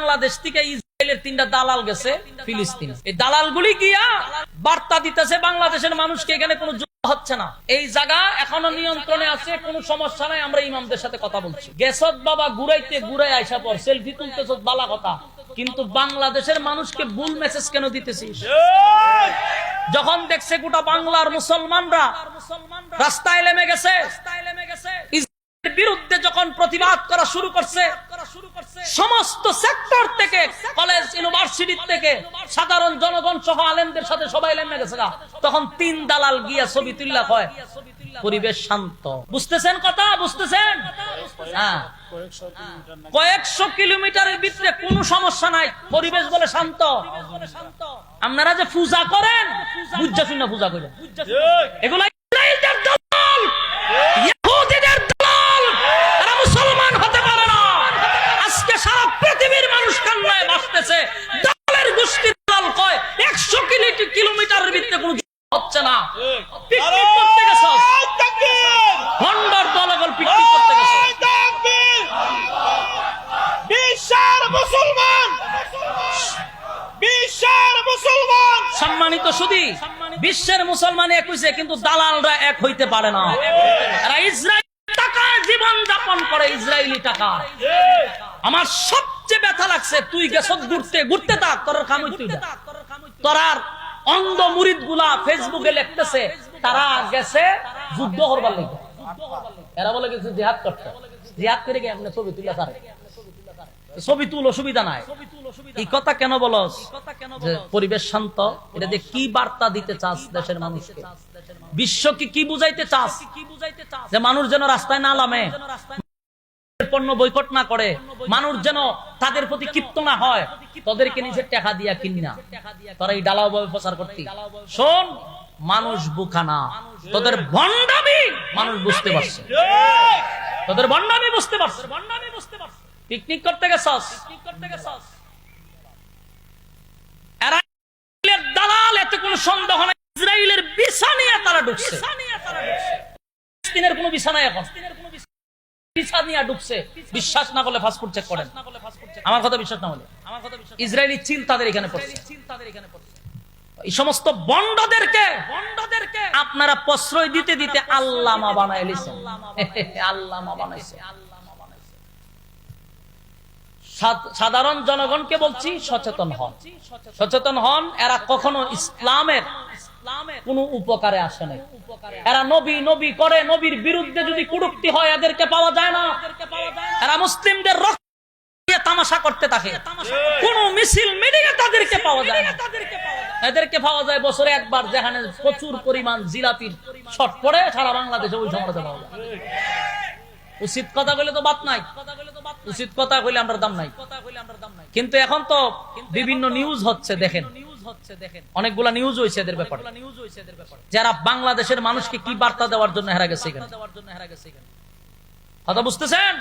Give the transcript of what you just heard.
বাংলাদেশ থেকে ইসরায়েলের তিনটা দালাল গেছে, ফিলিস্তিন। এই দালালগুলি গিয়া বার্তা দিতেছে বাংলাদেশের মানুষকে, এখানে কোনো হচ্ছে না। এই জায়গা এখনও নিয়ন্ত্রণে আছে, কোনো সমস্যা নাই, আমরা ইমামদের সাথে কথা বলছি। বাবা ঘুরাইতে ঘুরাই পর, সেলফি বালা কথা, কিন্তু বাংলাদেশের মানুষকে ভুল মেসেজ কেন দিতেছিস যখন দেখছে গোটা বাংলার মুসলমানরা রাস্তায় নেমে গেছে যখন প্রতিবাদ করা শুরু করছে সমস্ত সেক্টর থেকে কলেজ ইউনিভার্সিটি থেকে সাধারণ জনগণ সহ আলেমদের সাথে সবাই নেমে গেছে তখন তিন দালাল গিয়া ছবি তুল্লা কয় পরিবেশ শান্ত। বুঝতেছেন কথা? বুঝতেছেন? হ্যাঁ। কয়েকশো কিলোমিটারের ভিতরে কোনো সমস্যা নাই পরিবেশ বলে শান্ত। আপনারা যে পূজা করেন বুঝা শুনে পূজা করেন। এগুলা ইসরায়েলদের দলাল ইহুদিদের দলাল এরা মুসলমান হতে পারে না আজকে সারা পৃথিবীর কান্নায় বাঁচতেছে দলের গোষ্ঠীর দল কয় একশো কিলোমিটারের ভিতরে কোনো হচ্ছে না? পিকনিক করতে গেছ? হন্ডর দলগল পিকনিক করতে গেছ? বিশ্বের মুসলমান! বিশ্বের মুসলমান! সম্মানিত সুদী বিশ্বের মুসলমান এক হইছে কিন্তু দালালরা এক হইতে পারে না। এরা ইসরায়েল টাকায় জীবন যাপন করে ইসরায়েলি টাকা। আমার সবচেয়ে ব্যথা লাগছে, তুই গেছ ঘুরতে ঘুরতে থাক তোর কাম তোরার অন্ধ মুরিদগুলা ফেসবুকে লিখতেছে, তারা গেছে যুদ্ধ করবার লেগে। এরা বলে গেছে জিহাদ করতে। জিহাদ করে গিয়ে এমনি ছবি তুলে তারে ছবি তুল, অসুবিধা নাই। এই কথা কেন বলস? পরিবেশ শান্ত, এটা দিয়ে কি বার্তা দিতে চাস দেশের মানুষকে? বিশ্বকে কি বুঝাইতে চাস? যে মানুষ যেন রাস্তায় না নামে? পণ্য বৈকট না করে, মানুষ যেন তাদের প্রতি ক্ষিপ্ত না হয়, তাদেরকে নিজের টাকা দিয়া কিনি না। তারা এই ডালাও ভাবে প্রচার করতি। শোন, মানুষ বুকা না। তোদের ভণ্ডামি মানুষ বুঝতে পারছে। তোদের ভণ্ডামি বুঝতে পারছে। ভণ্ডামি বুঝতে পারছে পিকনিক করতে গেছস? পিকনিক করতে গেছস এরা দালাল, এতে কোনো সন্দেহ নাই। ইসরায়েলের বিছা নিয়ে তারা ঢুকছে। ফিলিস্তিনের কোনো বিছা নাই এখন। বিছা নিয়ে ঢুকছে বিশ্বাস না করলে ফাস্টফুড চেক করেন। আমার কথা বিশ্বাস না হলে। ইসরায়েলি চিল তাদের এখানে পড়ছে। এই সমস্ত বন্ডদেরকে বন্ডদেরকে আপনারা প্রশ্রয় দিতে দিতে আল্লামা বানায় লিছেন। আল্লামা বানাইছে। সাধারণ জনগণকে বলছি সচেতন হন। সচেতন হন এরা কখনো ইসলামের কোন উপকারে আসে নাই। এরা নবী নবী করে নবীর বিরুদ্ধে যদি কুড়ুক্তি হয় এদেরকে পাওয়া যায় না। এরা মুসলিমদের রক্ত তামাশা করতে থাকে। কোন মিছিল মিডিয়া তাদেরকে পাওয়া যায় না। এদেরকে পাওয়া যায় বছরে একবার যেখানে প্রচুর পরিমাণ জিলাপির শট পড়ে সারা বাংলাদেশে ওই পাওয়া যায়। উচিত কথা কইলে তো বাদ নাই। উচিত কথা কইলে আমরা দাম নাই। কিন্তু এখন তো বিভিন্ন নিউজ হচ্ছে দেখেন। অনেকগুলা নিউজ হয়েছে এদের ব্যাপারে। যারা বাংলাদেশের মানুষকে কি বার্তা দেওয়ার জন্য হেরা গেছে কথা বুঝতেছেন?